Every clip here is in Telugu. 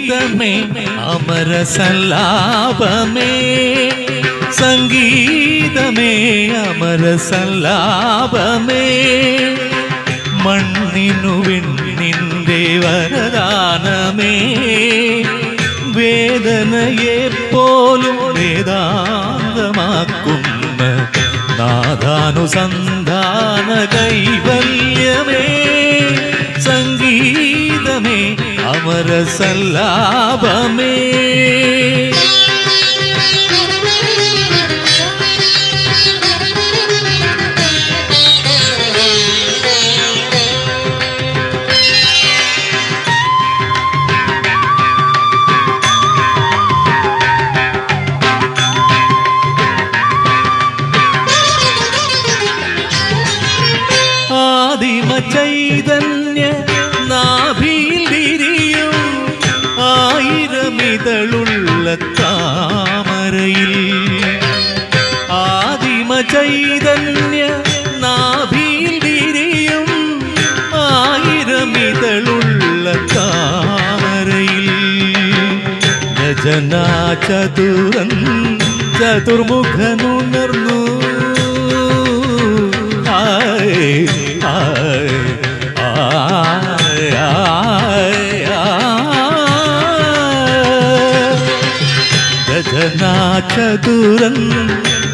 கீதமே அமர சல்லாபமே. சங்கீதமே அமர சல்லாபமே. மண்ணினுவின் நின்றே வரதானமே. வேதனையே போலும் வேதாந்தமாக்கும் നാദാനുസന്ധാന കൈവല്യമേ அமர சல்லாபமே. ആയിരമിതളുള്ള താമരയിൽ ആദിമ ചൈതന്യ നാഭിയിൽ ആയിരമിതളുള്ള താമരയിൽ. രചനാ ചതുരൻ ചതുർമുഖനുണർന്നു ചതുരൻ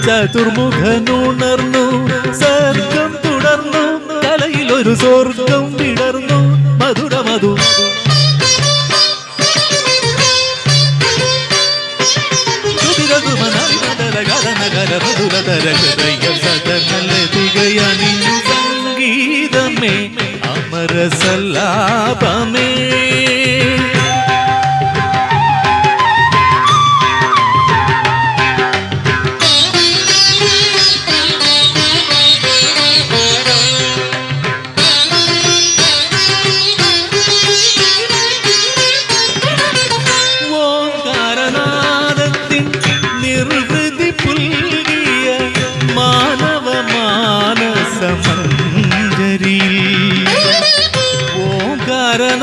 ചതുർമുഖനുണർന്നു സർഗം തുടർന്നു കലയിലൊരു സ്വർഗം വിടർന്നു മധുര മധു സംഗീതമേ അമര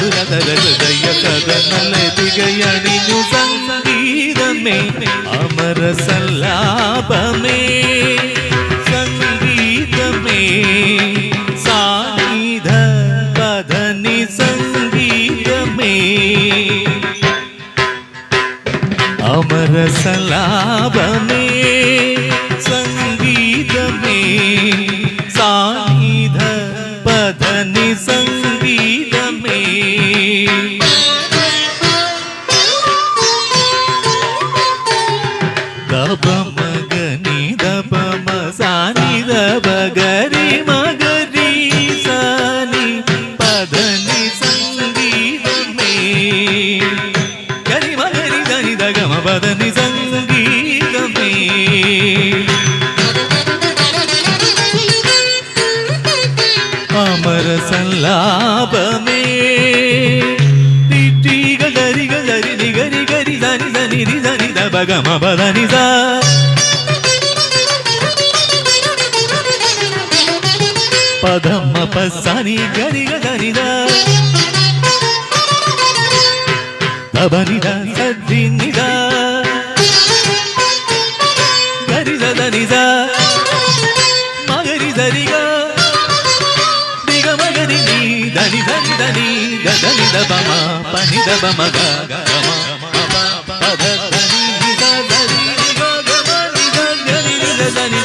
ಅದರ ಹೃದಯ ಸದನಲತಿಗಯಣಿಯು ಸಂಗೀತಮೇ ಅಮರ ಸಲ್ಲಾಪಮೇ ಸಂಗೀತಮೇ ಸಾನಿಧ ಪದನಿ ಸಂಗೀತಮೇ ಅಮರ ಸಲ್ಲಾಪಮೇ ಸಂಗೀತಮೇ ಸಾನಿಧ ಪದನಿ ಸಂಗೀತ ദപ മഗനി ദപ മസാനി ദപ ഗരി മഗരി സാനി പദനി സംഗീതമേ ഗരി മഗരി ധനി ദഗമ പദനി സംഗീതമേ അമര സല്ലാപമേ ടിറ്റികൾ పగమ బదనిద పదమ్మ పస్సని గరిగ గనిద దబనిద సద్దినిద గరిద నిద మగరి దరిగా దిగ మగరి దని దని దని గదని దబమ పని దబమ గమ పద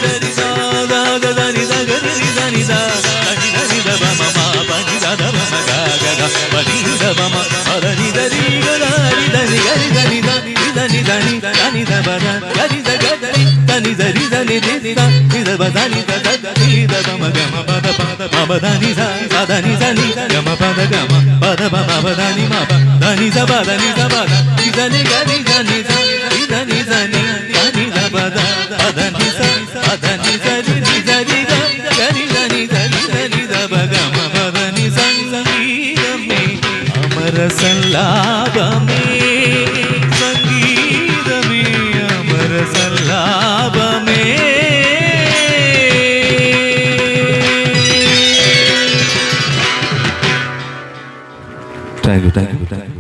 నిద దని దరి సా ద గ దని ద గరి ని దని ద దని దని దబమ మా పని ద దబమ గ గ గ పని దబమ పద ని దరి గ దని దని గరి దని దని దని దని దని దబ ద గరి ద గ దని దని దరి దని ది ద ని దబ దని ద ద ని దబమ గమ పద పద ప మబదని స సదని సని గమ పద గమ పద పమ పదని మ దని స పదని స పద ఇదని గని దని స ఇదని సని சல்லாபமே சங்கீதமே அமர சல்லாபமே தேங்க்யூ தேங்க்யூ தேங்க்யூ